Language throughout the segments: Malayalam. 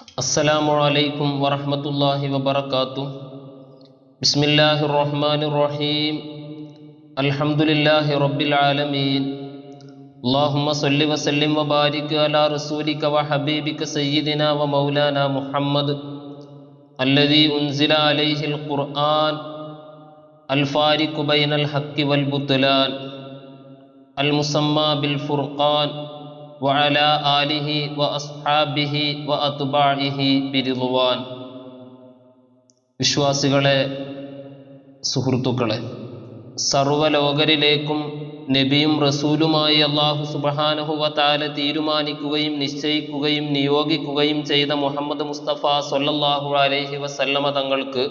അസ്സലാമു അലൈക്കും വറഹമത്തല്ലാഹി വബർക്കാത്തു ബിസ്മില്ലാഹി റഹ്മാൻ റഹീം അൽഹംദുലില്ലാഹി റബ്ബിൽ ആലമീൻ അള്ളാഹുമ്മ സല്ലി വസല്ലിം വബാരിക് അലാ റസൂലിക വ ഹബീബിക സയ്യിദിന വ മൗലാന മുഹമ്മദ് അല്ലദീ ഉൻസില അലൈഹിൽ ഖുർആൻ. അൽ ബൈനൽ ഹക്കി വൽ ബുത്ലാൻ. അൽ മുസമ്മ ബിൽ ഫുർഖാൻ. وعلى آله وأصحابه وأتباعه برضوان വിശ്വാസികളെ സുഹൃത്തുക്കളെ സർവലോകരിലേക്കും നബിയും റസൂലുമായി അള്ളാഹു സുബഹാനുഹുവ താല തീരുമാനിക്കുകയും നിശ്ചയിക്കുകയും നിയോഗിക്കുകയും ചെയ്ത മുഹമ്മദ് മുസ്തഫ സൊല്ലാഹു അലൈഹി വസല്ലമ തങ്ങൾക്ക്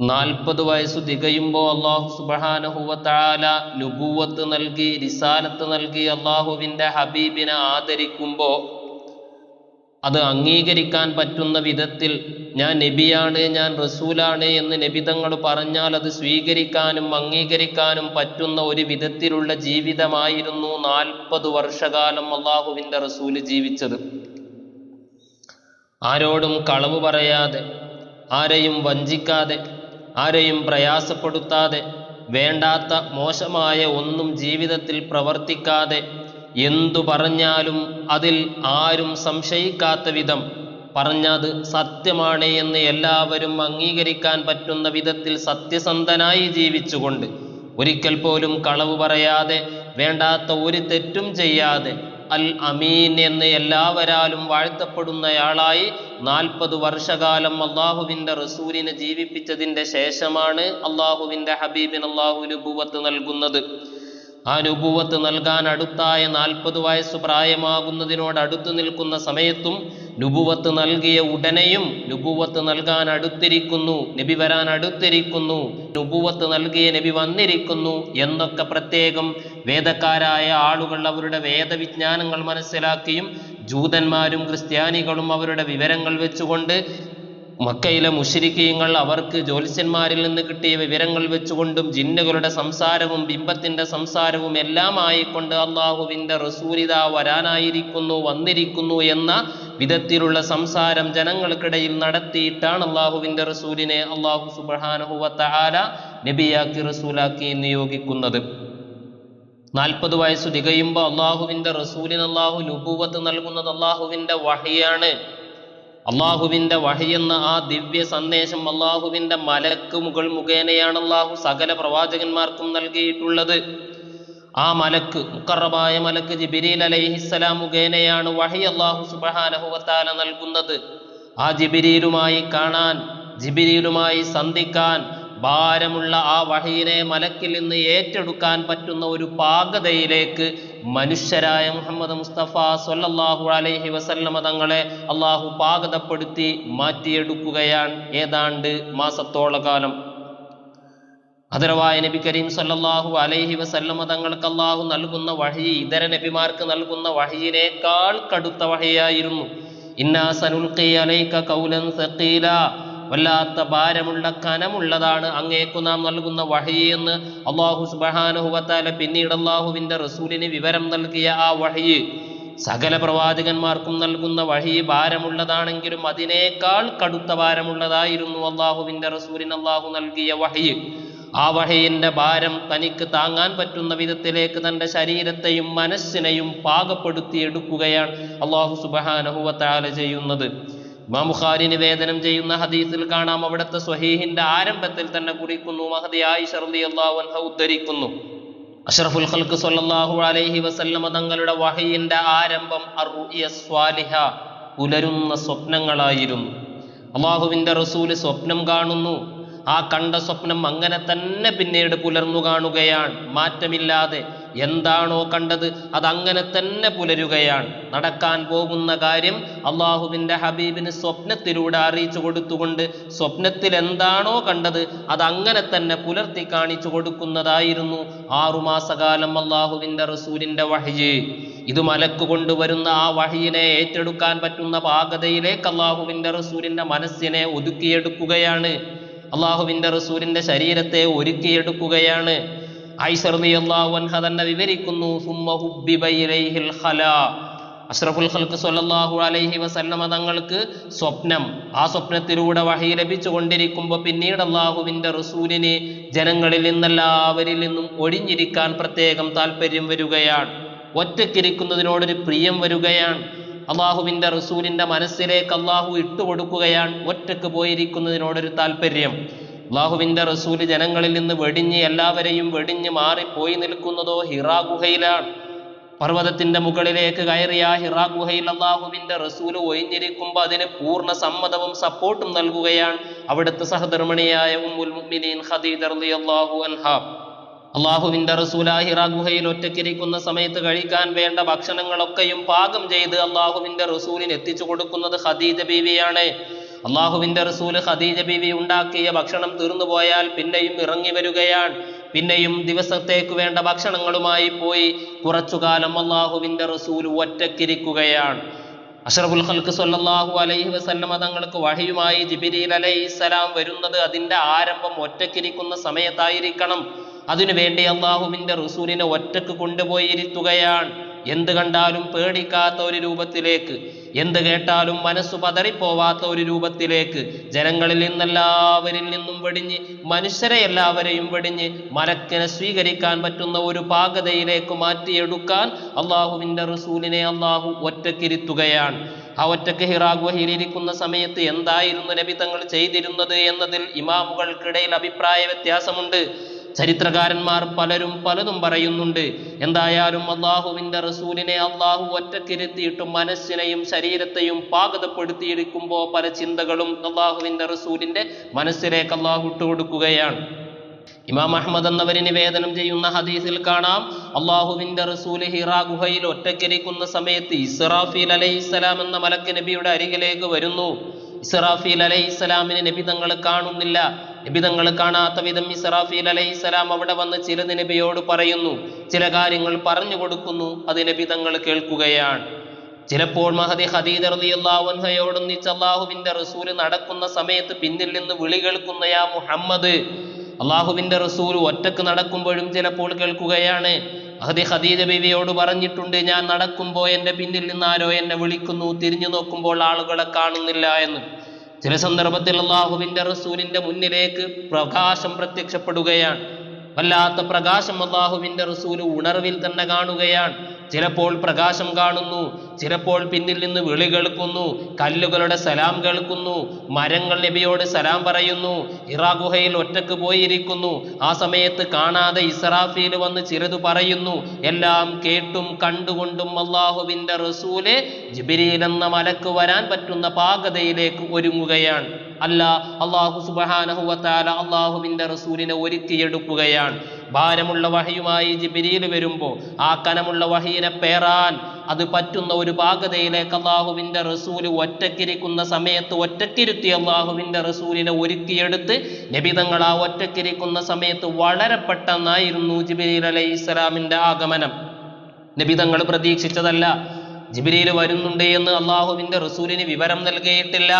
നാൽപ്പത് വയസ്സ് തികയുമ്പോൾ അള്ളാഹു സുബഹാനഹുവത്താല നുബൂവത്ത് നൽകി റിസാലത്ത് നൽകി അള്ളാഹുവിന്റെ ഹബീബിനെ ആദരിക്കുമ്പോൾ അത് അംഗീകരിക്കാൻ പറ്റുന്ന വിധത്തിൽ ഞാൻ നബിയാണ് ഞാൻ റസൂലാണ് എന്ന് നബിതങ്ങൾ പറഞ്ഞാൽ അത് സ്വീകരിക്കാനും അംഗീകരിക്കാനും പറ്റുന്ന ഒരു വിധത്തിലുള്ള ജീവിതമായിരുന്നു നാൽപ്പത് വർഷകാലം അള്ളാഹുവിന്റെ റസൂൽ ജീവിച്ചത്. ആരോടും കളവ് പറയാതെ ആരെയും വഞ്ചിക്കാതെ ആരെയും പ്രയാസപ്പെടുത്താതെ വേണ്ടാത്ത മോശമായ ഒന്നും ജീവിതത്തിൽ പ്രവർത്തിക്കാതെ എന്തു പറഞ്ഞാലും അതിൽ ആരും സംശയിക്കാത്ത വിധം പറഞ്ഞത് സത്യമാണ് എന്ന് എല്ലാവരും അംഗീകരിക്കാൻ പറ്റുന്ന വിധത്തിൽ സത്യസന്ധനായി ജീവിച്ചുകൊണ്ട് ഒരിക്കൽ പോലും കളവ് പറയാതെ വേണ്ടാത്ത ഒരു തെറ്റും ചെയ്യാതെ അൽ അമീൻ എന്ന് എല്ലാവരാലും വാഴ്ത്തപ്പെടുന്നയാളായി നാൽപ്പത് വർഷകാലം അള്ളാഹുവിന്റെ റസൂലിനെ ജീവിപ്പിച്ചതിന്റെ ശേഷമാണ് അള്ളാഹുവിന്റെ ഹബീബിന് അള്ളാഹു നുബൂവത്ത് നൽകുന്നത്. ആ നുബൂവത്ത് നൽകാൻ അടുത്തായ നാൽപ്പത് വയസ്സ് പ്രായമാകുന്നതിനോട് അടുത്തു നിൽക്കുന്ന സമയത്തും നുബുവത്ത് നൽകിയ ഉടനെയും നുപുവത്ത് നൽകാൻ അടുത്തിരിക്കുന്നു നബി വരാൻ അടുത്തിരിക്കുന്നു നുപുവത്ത് നൽകിയ നബി വന്നിരിക്കുന്നു എന്നൊക്കെ പ്രത്യേകം വേദക്കാരായ ആളുകൾ അവരുടെ വേദവിജ്ഞാനങ്ങൾ മനസ്സിലാക്കിയും ജൂതന്മാരും ക്രിസ്ത്യാനികളും അവരുടെ വിവരങ്ങൾ വെച്ചുകൊണ്ട് മക്കയിലെ മുഷിരിക്കീങ്ങൾ അവർക്ക് ജ്യോത്സ്യന്മാരിൽ നിന്ന് കിട്ടിയ വിവരങ്ങൾ വെച്ചുകൊണ്ടും ജിന്നുകളുടെ സംസാരവും ബിംബത്തിന്റെ സംസാരവും എല്ലാം ആയിക്കൊണ്ട് അള്ളാഹുവിന്റെ റസൂലിത വരാനായിരിക്കുന്നു വന്നിരിക്കുന്നു എന്ന വിധത്തിലുള്ള സംസാരം ജനങ്ങൾക്കിടയിൽ നടത്തിയിട്ടാണ് അള്ളാഹുവിന്റെ റസൂലിനെ അള്ളാഹു സുബാനഹുല നബിയാക്കി റസൂലാക്കി നിയോഗിക്കുന്നത്. നാൽപ്പത് വയസ്സ് തികയുമ്പോൾ അള്ളാഹുവിന്റെ റസൂലിന് അള്ളാഹു നുബൂവത്ത് നൽകുന്നത് അള്ളാഹുവിന്റെ വഹിയാണ്. അള്ളാഹുവിന്റെ വഹിയെന്ന ആ ദിവ്യ സന്ദേശം അള്ളാഹുവിന്റെ മലക്ക് മുകൾ മുഖേനയാണ് അള്ളാഹു സകല പ്രവാചകന്മാർക്കും നൽകിയിട്ടുള്ളത്. ആ മലക്ക് മുക്കറബായ മലക്ക് ജിബിരിൽ അലൈഹിസ്സലാം മുഖേനയാണ് വഹി അള്ളാഹു സുബഹാനഹുവത്താല നൽകുന്നത്. ആ ജിബിരിയിലുമായി കാണാൻ ജിബിരിയിലുമായി സന്ധിക്കാൻ ഭാരമുള്ള ആ വഹീനെ മലക്കിൽ നിന്ന് ഏറ്റെടുക്കാൻ പറ്റുന്ന ഒരു പാകതയിലേക്ക് മനുഷ്യരായ മുഹമ്മദ് മുസ്തഫ സൊല്ലാഹു അലൈഹി വസല്ലമ തങ്ങളെ അള്ളാഹു പാകതപ്പെടുത്തി മാറ്റിയെടുക്കുകയാണ്. ഏതാണ്ട് മാസത്തോള കാലം. അതരവായ നബി കരീം സല്ലാഹു അലൈഹി വസല്ലമ തങ്ങൾക്ക് അള്ളാഹു നൽകുന്ന വഴി ഇതര നബിമാർക്ക് നൽകുന്ന വഴിയിനേക്കാൾ കടുത്ത വഴിയായിരുന്നു ഇന്നാ സനുൽഖി അലൈക കൗലൻ സഖീല വല്ലാത്ത ഭാരമുള്ള കനമുള്ളതാണ് അങ്ങേക്കു നാം നൽകുന്ന വഹയെന്ന് അള്ളാഹു സുബഹാനുഹുവത്താല പിന്നീട് അള്ളാഹുവിന്റെ റസൂലിന് വിവരം നൽകിയ ആ വഹയ് സകല പ്രവാചകന്മാർക്കും നൽകുന്ന വഹി ഭാരമുള്ളതാണെങ്കിലും അതിനേക്കാൾ കടുത്ത ഭാരമുള്ളതായിരുന്നു അള്ളാഹുവിന്റെ റസൂലിന് അള്ളാഹു നൽകിയ വഹി. ആ വഹയിന്റെ ഭാരം തനിക്ക് താങ്ങാൻ പറ്റുന്ന വിധത്തിലേക്ക് തന്റെ ശരീരത്തെയും മനസ്സിനെയും പാകപ്പെടുത്തി എടുക്കുകയാണ് അള്ളാഹു സുബഹാനഹുവത്താല ചെയ്യുന്നത്. ഇമാം ബുഖാരി നിവേദനം ചെയ്യുന്ന ഹദീസിൽ കാണാം അവിടുത്തെ സ്വഹീഹിന്റെ ആരംഭത്തിൽ തന്നെ കുറിക്കുന്നു. മഹദി ആയിഷ റളിയല്ലാഹു അൻഹ ഉദ്ധരിക്കുന്നു. അഷ്റഫുൽ ഖൽക്ക് സ്വല്ലല്ലാഹു അലൈഹി വസല്ലമ തങ്ങളുടെ വഹയിന്റെ ആരംഭം പുലരുന്ന സ്വപ്നങ്ങളായിരുന്നു. അള്ളാഹുവിന്റെ റസൂൽ സ്വപ്നം കാണുന്നു. ആ കണ്ട സ്വപ്നം അങ്ങനെ തന്നെ പിന്നീട് പുലർന്നു കാണുകയാണ്. മാറ്റമില്ലാതെ എന്താണോ കണ്ടത് അതങ്ങനെ തന്നെ പുലരുകയാണ്. നടക്കാൻ പോകുന്ന കാര്യം അള്ളാഹുവിന്റെ ഹബീബിന് സ്വപ്നത്തിലൂടെ അറിയിച്ചു കൊടുത്തുകൊണ്ട് സ്വപ്നത്തിൽ എന്താണോ കണ്ടത് അതങ്ങനെ തന്നെ പുലർത്തി കാണിച്ചു കൊടുക്കുന്നതായിരുന്നു ആറുമാസകാലം അള്ളാഹുവിന്റെ റസൂലിന്റെ വഹിയെ. ഇത് മലക്ക് കൊണ്ടുവരുന്ന ആ വഹിയിനെ ഏറ്റെടുക്കാൻ പറ്റുന്ന പാകതയിലേക്ക് അള്ളാഹുവിന്റെ റസൂലിന്റെ മനസ്സിനെ ഒതുക്കിയെടുക്കുകയാണ്. അള്ളാഹുവിന്റെ റസൂലിന്റെ ശരീരത്തെ ഒരുക്കിയെടുക്കുകയാണ്. ഐസർലി അള്ളാഹു അൻഹ തന്നെ വിവരിക്കുന്നു. അഷ്റഫുൽ ഖൽക്ക് സ്വല്ലല്ലാഹു അലൈഹി വസല്ലമ തങ്ങൾക്ക് സ്വപ്നം ആ സ്വപ്നത്തിലൂടെ വഹി ലഭിച്ചു കൊണ്ടിരിക്കുമ്പോൾ പിന്നീട് അള്ളാഹുവിന്റെ റസൂലിനെ ജനങ്ങളിൽ നിന്നെല്ലാവരിൽ നിന്നും ഒഴിഞ്ഞിരിക്കാൻ പ്രത്യേകം താല്പര്യം വരികയാണ്. ഒറ്റക്കിരിക്കുന്നതിനോടൊരു പ്രിയം വരികയാണ്. അള്ളാഹുവിന്റെ റസൂലിന്റെ മനസ്സിലേക്ക് അള്ളാഹു ഇട്ടുകൊടുക്കുകയാണ് ഒറ്റയ്ക്ക് പോയിരിക്കുന്നതിനോടൊരു താല്പര്യം. അള്ളാഹുവിന്റെ റസൂൽ ജനങ്ങളിൽ നിന്ന് വെടിഞ്ഞ് എല്ലാവരെയും വെടിഞ്ഞ് മാറി പോയി നിൽക്കുന്നതോ ഹിറാ ഗുഹയിലാണ്. പർവതത്തിന്റെ മുകളിലേക്ക് കയറിയ ഹിറാ ഗുഹയിൽ അള്ളാഹുവിന്റെ റസൂൽ ഒഴിഞ്ഞിരിക്കുമ്പോൾ അതിന് പൂർണ സമ്മതവും സപ്പോർട്ടും നൽകുകയാണ് അവിടുത്തെ സഹധർമ്മിണിയായ ഉമ്മുൽ മുഅ്മിനീൻ ഖദീജ റളിയല്ലാഹു അൻഹ. അള്ളാഹുവിന്റെ റസൂലാഹിറ ഗുഹയിൽ ഒറ്റയ്ക്കിരിക്കുന്ന സമയത്ത് കഴിക്കാൻ വേണ്ട ഭക്ഷണങ്ങളൊക്കെയും പാകം ചെയ്ത് അള്ളാഹുവിന്റെ റസൂലിന് എത്തിച്ചു കൊടുക്കുന്നത് ഖദീജ ബീവിയാണ്. അള്ളാഹുവിന്റെ റസൂൽ ഖദീജ ബീവി ഉണ്ടാക്കിയ ഭക്ഷണം തീർന്നു പോയാൽ പിന്നെയും ഇറങ്ങി വരികയാണ്. പിന്നെയും ദിവസത്തേക്ക് വേണ്ട ഭക്ഷണങ്ങളുമായി പോയി കുറച്ചു കാലം അള്ളാഹുവിന്റെ റസൂൽ ഒറ്റക്കിരിക്കുകയാണ്. അഷറഫുൽ ഖൽക്ക് സല്ലാഹു അലൈഹി വസല്ലമ തങ്ങൾക്ക് വഹിയുമായി ജിബിരിൽ അലൈഹിസ്സലാം വരുന്നത് അതിന്റെ ആരംഭം ഒറ്റക്കിരിക്കുന്ന സമയത്തായിരിക്കണം. അതിനുവേണ്ടി അള്ളാഹുവിന്റെ റസൂലിനെ ഒറ്റയ്ക്ക് കൊണ്ടുപോയി ഇരുത്തുകയാണ് എന്ത് കണ്ടാലും പേടിക്കാത്ത ഒരു രൂപത്തിലേക്ക് എന്ത് കേട്ടാലും മനസ്സു പതറിപ്പോവാത്ത ഒരു രൂപത്തിലേക്ക് ജനങ്ങളിൽ നിന്നെല്ലാവരിൽ നിന്നും വെടിഞ്ഞ് മനുഷ്യരെ എല്ലാവരെയും വെടിഞ്ഞ് മലക്കിനെ സ്വീകരിക്കാൻ പറ്റുന്ന ഒരു പാകതയിലേക്ക് മാറ്റിയെടുക്കാൻ അള്ളാഹുവിന്റെ റസൂലിനെ അള്ളാഹു ഒറ്റക്കിരുത്തുകയാണ്. ആ ഒറ്റയ്ക്ക് ഹിറാ ഗുഹയിലിരിക്കുന്ന സമയത്ത് എന്തായിരുന്നു നബി തങ്ങൾ ചെയ്തിരുന്നത് എന്നതിൽ ഇമാമുകൾക്കിടയിൽ അഭിപ്രായ വ്യത്യാസമുണ്ട്. ചരിത്രകാരന്മാർ പലരും പലതും പറയുന്നുണ്ട്. എന്തായാലും അള്ളാഹുവിന്റെ റസൂലിനെ അള്ളാഹു ഒറ്റക്കിരുത്തിയിട്ട് മനസ്സിനെയും ശരീരത്തെയും പാകതപ്പെടുത്തിയിരിക്കുമ്പോൾ പല ചിന്തകളും അള്ളാഹുവിന്റെ റസൂലിന്റെ മനസ്സിലേക്ക് അള്ളാഹു ഇട്ടുകൊടുക്കുകയാണ് ഇമാം അഹമ്മദ് എന്നവരെ നിവേദനം ചെയ്യുന്ന ഹദീസിൽ കാണാം അള്ളാഹുവിന്റെ റസൂൽ ഹിറാ ഗുഹയിൽ ഒറ്റക്കിരിക്കുന്ന സമയത്ത് ഇസ്രാഫീൽ അലൈഹിസ്സലാം എന്ന മലക്ക് നബിയുടെ അരികിലേക്ക് വരുന്നു. ഇസ്രാഫീൽ അലൈഹിസ്സലാമിനെ നബി തങ്ങൾ കാണുന്നില്ല. നബി തങ്ങൾ കാണാത്ത വിധം ഇസ്രാഫീൽ അലൈഹിസ്സലാം അവിടെ വന്ന് ചില നബിയോട് പറയുന്നു. ചില കാര്യങ്ങൾ പറഞ്ഞു കൊടുക്കുന്നു. അത് നബി തങ്ങൾ കേൾക്കുകയാണ്. ചിലപ്പോൾ മഹദി ഹദീദർ റളിയല്ലാഹു അൻഹയോടൊന്നിച്ച് അള്ളാഹുവിന്റെ റസൂൽ നടക്കുന്ന സമയത്ത് പിന്നിൽ നിന്ന് വിളി കേൾക്കുന്ന യാ മുഹമ്മദ്. അള്ളാഹുവിന്റെ റസൂൽ ഒറ്റയ്ക്ക് നടക്കുമ്പോഴും ചിലപ്പോൾ കേൾക്കുകയാണ്. മഹദി ഖദീജ ബീവിയോട് പറഞ്ഞിട്ടുണ്ട് ഞാൻ നടക്കുമ്പോൾ എന്റെ പിന്നിൽ നിന്ന് ആരോ എന്നെ വിളിക്കുന്നു. തിരിഞ്ഞു നോക്കുമ്പോൾ ആളുകളെ കാണുന്നില്ല എന്ന്. ചില സന്ദർഭത്തിൽ അള്ളാഹുവിന്റെ റസൂലിന്റെ മുന്നിലേക്ക് പ്രകാശം പ്രത്യക്ഷപ്പെടുകയാണ്. വല്ലാത്ത പ്രകാശം അള്ളാഹുവിന്റെ റസൂൽ ഉണർവിൽ തന്നെ കാണുകയാണ്. ചിലപ്പോൾ പ്രകാശം കാണുന്നു ചിലപ്പോൾ പിന്നിൽ നിന്ന് വിളി കേൾക്കുന്നു കല്ലുകളുടെ സലാം കേൾക്കുന്നു മരങ്ങൾ നബിയോട് സലാം പറയുന്നു ഇറാ ഗുഹയിൽ ഒറ്റയ്ക്ക് പോയിരിക്കുന്നു ആ സമയത്ത് കാണാതെ ഇസ്രാഫീൽ വന്ന് ചിലത് പറയുന്നു എല്ലാം കേട്ടും കണ്ടുകൊണ്ടും അള്ളാഹുവിന്റെ റസൂലെ ജിബിരിയിൽ എന്ന മലക്ക് വരാൻ പറ്റുന്ന പാകതയിലേക്ക് ഒരുങ്ങുകയാണ്. അല്ല അള്ളാഹു സുബഹാനഹുവത്താല അള്ളാഹുവിന്റെ റസൂലിനെ ഒരുക്കിയെടുക്കുകയാണ്. ഭാരമുള്ള വഹിയുമായി ജിബിരിയിൽ വരുമ്പോൾ ആ കനമുള്ള വഹീനെ പേറാൻ അത് പറ്റുന്ന ഒരു പാകതയിലേക്ക് അള്ളാഹുവിന്റെ റസൂൽ ഒറ്റക്കിരിക്കുന്ന സമയത്ത് ഒറ്റക്കിരുത്തി അള്ളാഹുവിന്റെ റസൂലിനെ ഒരുക്കിയെടുത്ത് നബിതങ്ങൾ ആ ഒറ്റക്കിരിക്കുന്ന സമയത്ത് വളരെ പെട്ടെന്നായിരുന്നു ജിബിരിയിൽ അലൈഹി ഇസ്ലാമിന്റെ ആഗമനം. നബിതങ്ങൾ പ്രതീക്ഷിച്ചതല്ല ജിബിരിയിൽ വരുന്നുണ്ട് എന്ന് അള്ളാഹുവിന്റെ റസൂലിന് വിവരം നൽകിയിട്ടില്ല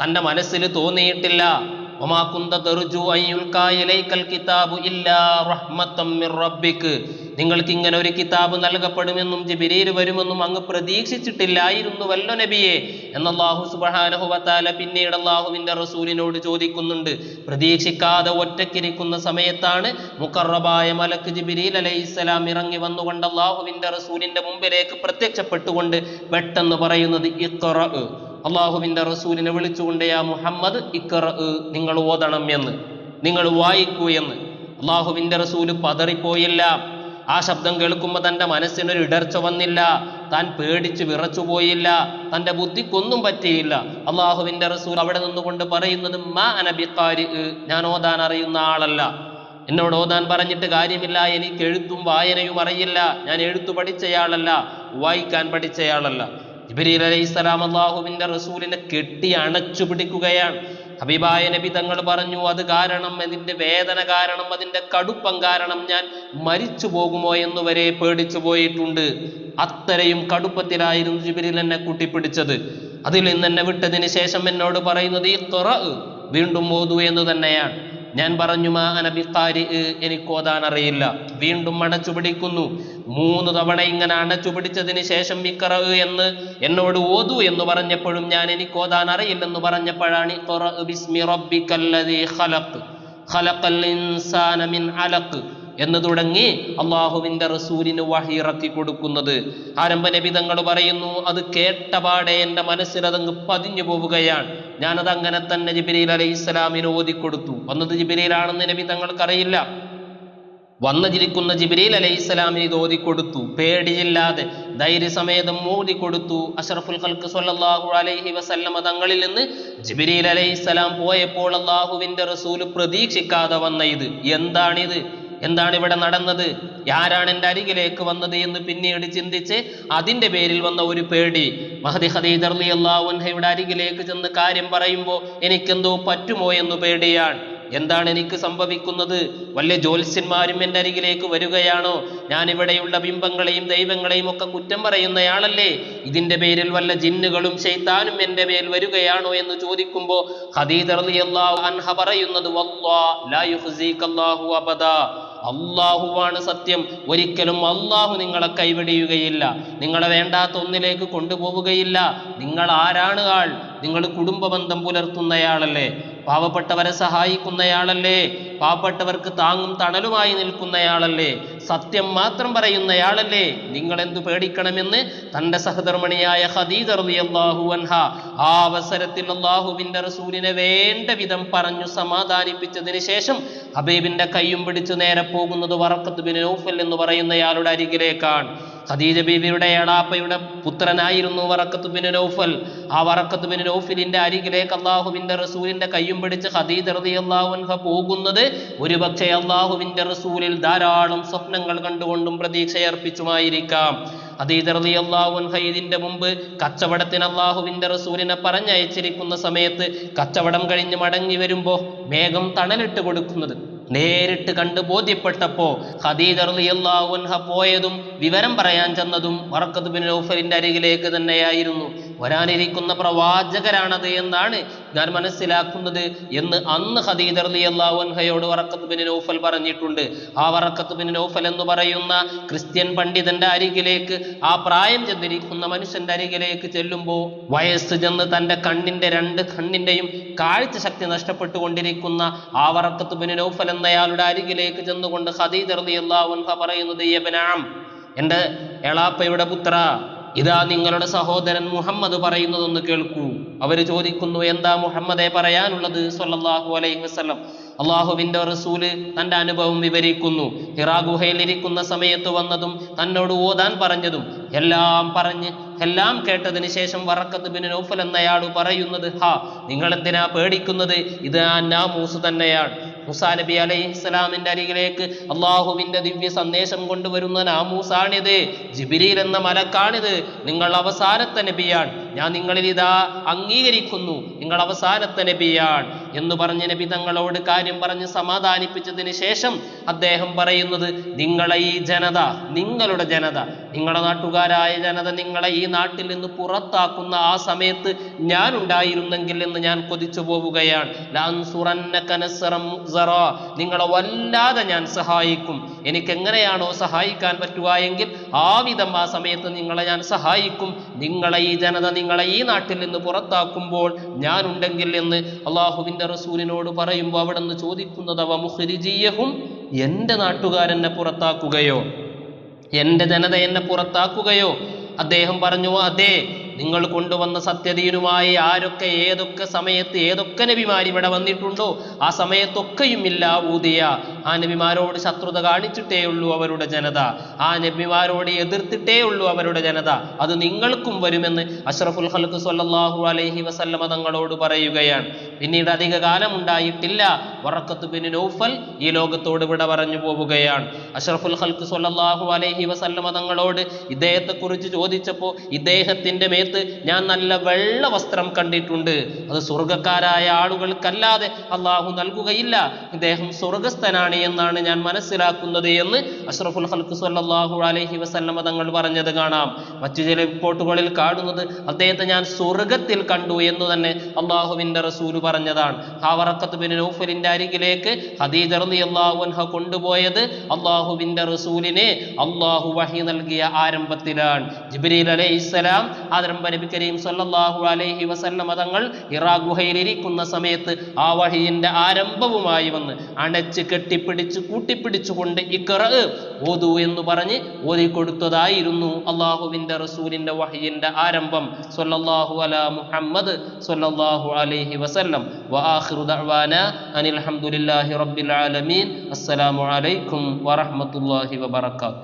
തന്റെ മനസ്സിൽ തോന്നിയിട്ടില്ല. നിങ്ങൾക്ക് ഇങ്ങനെ ഒരു കിതാബ് നൽകപ്പെടുമെന്നും ജിബിരിയിൽ വരുമെന്നും അങ്ങ് പ്രതീക്ഷിച്ചിട്ടില്ലായിരുന്നു വല്ലോ നബിയെ. എന്ന് അള്ളാഹു പിന്നീട് അള്ളാഹുവിന്റെ റസൂലിനോട് ചോദിക്കുന്നുണ്ട്. പ്രതീക്ഷിക്കാതെ ഒറ്റക്കിരിക്കുന്ന സമയത്താണ് മുക്കറബായ മലക്ക് ജിബിരിൽ അലൈഹിസ്സലാം ഇറങ്ങി വന്നുകൊണ്ട് അള്ളാഹുവിന്റെ റസൂലിന്റെ മുമ്പിലേക്ക് പ്രത്യക്ഷപ്പെട്ടുകൊണ്ട് പെട്ടെന്ന് പറയുന്നത് ഇഖ്റ അള്ളാഹുവിന്റെ റസൂലിനെ വിളിച്ചുകൊണ്ട് യാ മുഹമ്മദ് ഇക്കറ നിങ്ങൾ ഓതണം എന്ന് നിങ്ങൾ വായിക്കൂ എന്ന്. അള്ളാഹുവിന്റെ റസൂൽ പതറിപ്പോയില്ല. ആ ശബ്ദം കേൾക്കുമ്പോൾ തന്റെ മനസ്സിനൊരു ഇടർച്ച വന്നില്ല. താൻ പേടിച്ച് വിറച്ചുപോയില്ല. തന്റെ ബുദ്ധിക്കൊന്നും പറ്റിയില്ല. അള്ളാഹുവിന്റെ റസൂൽ അവിടെ നിന്നുകൊണ്ട് പറയുന്നത് മാ അനബിക്കാരി ഞാൻ ഓതാൻ അറിയുന്ന ആളല്ല. എന്നോട് ഓതാൻ പറഞ്ഞിട്ട് കാര്യമില്ല. എനിക്ക് എഴുത്തും വായനയും അറിയില്ല. ഞാൻ എഴുത്തു പഠിച്ചയാളല്ല വായിക്കാൻ പഠിച്ചയാളല്ല. ജിബരീൽ അലൈഹി സ്വലാം അള്ളാഹുവിന്റെ റസൂലിനെ കെട്ടി അണച്ചു പിടിക്കുകയാണ്. ഹബീബായ നബി തങ്ങൾ പറഞ്ഞു അത് കാരണം അതിന്റെ വേദന കാരണം അതിന്റെ കടുപ്പം കാരണം ഞാൻ മരിച്ചു പോകുമോ എന്ന് വരെ പേടിച്ചു പോയിട്ടുണ്ട്. അത്രയും കടുപ്പത്തിലായിരുന്നു ജിബിരിൽ എന്നെ കൂട്ടിപ്പിടിച്ചത്. അതിൽ നിന്ന് എന്നെ വിട്ടതിന് ശേഷം എന്നോട് പറയുന്നത് ഈ തുറ വീണ്ടും ഓതു എന്ന് തന്നെയാണ്. ഞാൻ പറഞ്ഞു മാ അനബിക്കാരി എനിക്ക് ഓതാൻ അറിയില്ല വീണ്ടും അടച്ചു പിടിക്കുന്നു. മൂന്ന് തവണ ഇങ്ങനെ അണച്ചു പിടിച്ചതിന് ശേഷം ഇക്കറ എന്ന് എന്നോട് ഓതു എന്ന് പറഞ്ഞപ്പോഴും ഞാൻ എനിക്ക് ഓതാൻ അറിയില്ലെന്ന് പറഞ്ഞപ്പോഴാണ് എന്ന് തുടങ്ങി അള്ളാഹുവിന്റെ റസൂലിന് വഹി ഇറക്കി കൊടുക്കുന്നത്. ആരംഭ നബിതങ്ങൾ പറയുന്നു അത് കേട്ടപാടെ എന്റെ മനസ്സിൽ അതങ്ങ് പതിഞ്ഞു പോവുകയാണ്. ഞാനത് അങ്ങനെ തന്നെ ജിബിലീൽ അലൈഹി ഇസ്ലാമിന് ഓതിക്കൊടുത്തു. വന്നത് ജിബിലീലാണെന്ന് നബി തങ്ങൾക്കറിയില്ല. വന്നതിരിക്കുന്ന അലൈഹി ഇസ്ലാമിന് ഇത് ഓതിക്കൊടുത്തു. പേടിയില്ലാതെ ധൈര്യസമേതം ഓതിക്കൊടുത്തു. അഷറഫുൽ ഖൽക്ക് സ്വല്ലല്ലാഹു അലൈഹി വസല്ലമ തങ്ങളിൽ നിന്ന് ജിബ്രീൽ അലൈഹി ഇസ്ലാം പോയപ്പോൾ അള്ളാഹുവിന്റെ റസൂൽ പ്രതീക്ഷിക്കാതെ വന്ന ഇത്. എന്താണിത്? എന്താണ് ഇവിടെ നടന്നത്? ആരാണ് എന്റെ അരികിലേക്ക് വന്നത് എന്ന് പിന്നീട് ചിന്തിച്ച് അതിന്റെ പേരിൽ വന്ന ഒരു പേടി. മഹദി ഹദീദർ റളിയല്ലാഹു അൻഹയുടെ അരികിലേക്ക് ചെന്ന് കാര്യം പറയുമ്പോൾ എനിക്കെന്തോ പറ്റുമോ എന്ന് പേടിയാണ്. എന്താണ് എനിക്ക് സംഭവിക്കുന്നത്? വല്ല ജ്യോത്സ്യന്മാരും എന്റെ അരികിലേക്ക് വരികയാണോ? ഞാൻ ഇവിടെയുള്ള ബിംബങ്ങളെയും ദൈവങ്ങളെയും ഒക്കെ കുറ്റം പറയുന്നയാളല്ലേ? ഇതിന്റെ പേരിൽ വല്ല ജിന്നുകളും ശൈത്താനും എന്റെ മേൽ വരികയാണോ എന്ന് ചോദിക്കുമ്പോൾ അൻഹ പറയുന്നത് അള്ളാഹുവാണ് സത്യം. ഒരിക്കലും അള്ളാഹു നിങ്ങളെ കൈവിടിയുകയില്ല. നിങ്ങളെ വേണ്ടാത്ത ഒന്നിലേക്ക് കൊണ്ടുപോവുകയില്ല. നിങ്ങൾ ആരാണ് ആൾ? നിങ്ങൾ കുടുംബബന്ധം പുലർത്തുന്നയാളല്ലേ? പാവപ്പെട്ടവരെ സഹായിക്കുന്നയാളല്ലേ? പാവപ്പെട്ടവർക്ക് താങ്ങും തണലുമായി നിൽക്കുന്നയാളല്ലേ? സത്യം മാത്രം പറയുന്നയാളല്ലേ? നിങ്ങൾ എന്തു പേടിക്കണമെന്ന് തന്റെ സഹധർമ്മിണിയായ ഹദീദർ അള്ളാഹു അൻഹ ആ അവസരത്തിൽ അള്ളാഹുവിന്റെ റസൂലിനെ വേണ്ട വിധം പറഞ്ഞു സമാധാനിപ്പിച്ചതിന് ശേഷം ഹബീബിന്റെ കൈയും പിടിച്ചു നേരെ പോകുന്നത് വറക്കത്ത് ബിൻ നൗഫൽ എന്ന് പറയുന്നയാളുടെ അരികിലേക്കാണ്. ഖദീജ ബീവിയുടെ എളാപ്പയുടെ പുത്രനായിരുന്നു വറക്കത്ത് ബിൻ നൗഫൽ. ആ വറക്കത്ത് ബിൻ നൗഫലിന്റെ അരികിലേക്ക് അള്ളാഹുവിന്റെ റസൂലിന്റെ കയ്യും പിടിച്ച് ഖദീജ റളിയല്ലാഹു അൻഹ പോകുന്നത് ഒരുപക്ഷെ അള്ളാഹുവിന്റെ റസൂലിൽ ധാരാളം സ്വപ്നങ്ങൾ കണ്ടുകൊണ്ടും പ്രതീക്ഷയർപ്പിച്ചുമായിരിക്കാം. റളിയല്ലാഹു അൻഹ ഇതിന്റെ മുമ്പ് കച്ചവടത്തിന് അള്ളാഹുവിന്റെ റസൂലിനെ പറഞ്ഞയച്ചിരിക്കുന്ന സമയത്ത് കച്ചവടം കഴിഞ്ഞ് മടങ്ങി വരുമ്പോ മേഘം തണലിട്ട് കൊടുക്കുന്നത്. നേരിട്ട് കണ്ട് ബോധ്യപ്പെട്ടപ്പോ അൻഹ പോയതും വിവരം പറയാൻ ചെന്നതും ബിൻ അരികിലേക്ക് തന്നെയായിരുന്നു. വരാനിരിക്കുന്ന പ്രവാചകരാണത് എന്നാണ് ഞാൻ മനസ്സിലാക്കുന്നത് എന്ന് അന്ന് ഹദീദർ അലി അൻഹയോട് വറക്കത്ത് ബിൻ നൗഫൽ പറഞ്ഞിട്ടുണ്ട്. ആ വറക്കത്ത് ബിൻ നൗഫൽ എന്ന് പറയുന്ന ക്രിസ്ത്യൻ പണ്ഡിതന്റെ അരികിലേക്ക് ആ പ്രായം ചെന്നിരിക്കുന്ന മനുഷ്യന്റെ അരികിലേക്ക് ചെല്ലുമ്പോൾ വയസ്സ് ചെന്ന് തന്റെ കണ്ണിന്റെ രണ്ട് കണ്ണിന്റെയും കാഴ്ച ശക്തി നഷ്ടപ്പെട്ടുകൊണ്ടിരിക്കുന്ന ആ വറക്കത്ത് ബിൻ നൗഫൽ എന്നയാളുടെ അരികിലേക്ക് ചെന്നുകൊണ്ട് ഹദീദർ അലി അൻഹ പറയുന്നത് യബനാം എന്റെ എളാപ്പയുടെ പുത്ര ഇതാ നിങ്ങളുടെ സഹോദരൻ മുഹമ്മദ് പറയുന്നതൊന്ന് കേൾക്കൂ. അവർ ചോദിക്കുന്നു എന്താ മുഹമ്മദെ പറയാനുള്ളത്? സ്വല്ലല്ലാഹു അലൈഹി വസല്ലം. അള്ളാഹുവിന്റെ റസൂൽ തന്റെ അനുഭവം വിവരിക്കുന്നു. ഹിറാ ഗുഹയിൽ ഇരിക്കുന്ന സമയത്ത് വന്നതും തന്നോട് ഓതാൻ പറഞ്ഞതും എല്ലാം പറഞ്ഞ് എല്ലാം കേട്ടതിന് ശേഷം വറക്കത്ത് ബിൻ നൗഫൽ എന്നയാൾ പറയുന്നത് ഹാ നിങ്ങൾ എന്തിനാ പേടിക്കുന്നത്? ഇത് ആ നാമൂസ് തന്നെയാണ്. മുസാ നബി അലൈഹി ഇസ്ലാമിന്റെ അരികിലേക്ക് അള്ളാഹുവിന്റെ ദിവ്യ സന്ദേശം കൊണ്ടുവരുന്ന നാമൂസാണിത് ജിബിരിൽ എന്ന മലക്കാണിത്. നിങ്ങൾ അവസാനത്തെ നബിയാണ്. ഞാൻ നിങ്ങളിൽ ഇതാ അംഗീകരിക്കുന്നു നിങ്ങൾ അവസാനത്തെ നബിയാണ് എന്ന് പറഞ്ഞ നബി തങ്ങളോട് കാര്യം പറഞ്ഞ് സമാധാനിപ്പിച്ചതിന് ശേഷം അദ്ദേഹം പറയുന്നത് നിങ്ങളെ ഈ ജനത നിങ്ങളുടെ ജനത നിങ്ങളുടെ നാട്ടുകാരായ ജനത നിങ്ങളെ ഈ നാട്ടിൽ നിന്ന് പുറത്താക്കുന്ന ആ സമയത്ത് ഞാൻ ഉണ്ടായിരുന്നെങ്കിൽ എന്ന് ഞാൻ കൊതിച്ചു പോവുകയാണ്. നിങ്ങളെ വല്ലാതെ ഞാൻ സഹായിക്കും എനിക്ക് എങ്ങനെയാണോ സഹായിക്കാൻ പറ്റുക എങ്കിൽ ആ വിധം ആ സമയത്ത് നിങ്ങളെ ഞാൻ സഹായിക്കും നിങ്ങളെ ഈ ജനത നിങ്ങളെ ഈ നാട്ടിൽ നിന്ന് പുറത്താക്കുമ്പോൾ ഞാനുണ്ടെങ്കിൽ എന്ന് അള്ളാഹുവിന്റെ റസൂലിനോട് പറയുമ്പോൾ അവിടെ നിന്ന് ചോദിക്കുന്നത് അവ മുഹരിജീയഹും എന്റെ നാട്ടുകാരെന്നെ പുറത്താക്കുകയോ? എന്റെ ജനത എന്നെ പുറത്താക്കുകയോ? അദ്ദേഹം പറഞ്ഞു അതെ നിങ്ങൾ കൊണ്ടുവന്ന സത്യദീനുമായി ആരൊക്കെ ഏതൊക്കെ സമയത്ത് ഏതൊക്കെ നബിമാർ ഇവിടെ വന്നിട്ടുണ്ടോ ആ സമയത്തൊക്കെയും ഇല്ല ഊതിയ. ആ നബിമാരോട് ശത്രുത കാണിച്ചിട്ടേ ഉള്ളൂ അവരുടെ ജനത. ആ നബിമാരോട് എതിർത്തിട്ടേ ഉള്ളൂ അവരുടെ ജനത. അത് നിങ്ങൾക്കും വരുമെന്ന് അഷ്റഫുൽ ഹൽക്ക് സല്ലാഹു അലൈഹി വസല്ലമ തങ്ങളോട് പറയുകയാണ്. പിന്നീട് അധിക കാലം ഉണ്ടായിട്ടില്ല. വറക്കത്ത് ബിൻ നൗഫൽ ഈ ലോകത്തോട് ഇവിടെ പറഞ്ഞു പോവുകയാണ്. അഷ്റഫുൽ ഹൽക്ക് സല്ലാഹു അലൈഹി വസല്ലമ തങ്ങളോട് ഇദ്ദേഹത്തെക്കുറിച്ച് ചോദിച്ചപ്പോൾ ഇദ്ദേഹത്തിന്റെ മേത്ത് ഞാൻ നല്ല വെള്ള വസ്ത്രം കണ്ടിട്ടുണ്ട്. അത് സ്വർഗക്കാരായ ആളുകൾക്കല്ലാതെ അള്ളാഹു നൽകുകയില്ല. ഇദ്ദേഹം സ്വർഗസ്ഥനാണ് എന്നാണ് ഞാൻ മനസ്സിലാക്കുന്നത് എന്ന് അഷ്റഫുൽ ഹൽക്ക് സല്ലാഹു അലഹി വസല്ലമ തങ്ങൾ പറഞ്ഞത് കാണാം. മറ്റു ചില റിപ്പോർട്ടുകളിൽ കാണുന്നത് അദ്ദേഹത്തെ ഞാൻ സ്വർഗത്തിൽ കണ്ടു എന്ന് തന്നെ അള്ളാഹുവിന്റെ റസൂൽ പറഞ്ഞതാണ്. ഹാവറക്കത്ത് ബിൻ നൗഫലിന്റെ അരികിലേക്ക് അൻഹ കൊണ്ടുപോയത് അള്ളാഹുവിന്റെ റസൂലിനെ അള്ളാഹു വഹി നൽകിയ ആരംഭത്തിലാണ്. ജിബ്രീൽ അലൈഹിസ്സലാം ആദരമ്പ നബി കരീം സല്ലല്ലാഹു അലൈഹി വസല്ലമ തങ്ങൾ ഹിറാ ഗുഹയിലിരിക്കുന്ന സമയത്ത് ആ വഹിയിന്റെ ആരംഭവുമായി വന്ന് അണച്ച് കെട്ടിപ്പിടിച്ച് കൂട്ടിപ്പിടിച്ചുകൊണ്ട് ഇക്കറ ഓതു എന്ന് പറഞ്ഞ് ഓതിക്കൊടുത്തതായിരുന്നു അള്ളാഹുവിന്റെ റസൂലിന്റെ വഹയിന്റെ ആരംഭം. സല്ലല്ലാഹു അലാ മുഹമ്മദ് സല്ലല്ലാഹു അലൈഹി വസല്ലം. അനിൽ ഹംദുലില്ലാഹി റബ്ബിൽ ആലമീൻ. അസ്സലാമു അലൈക്കും വറഹ്മത്തുള്ളാഹി വബറകാതുഹു.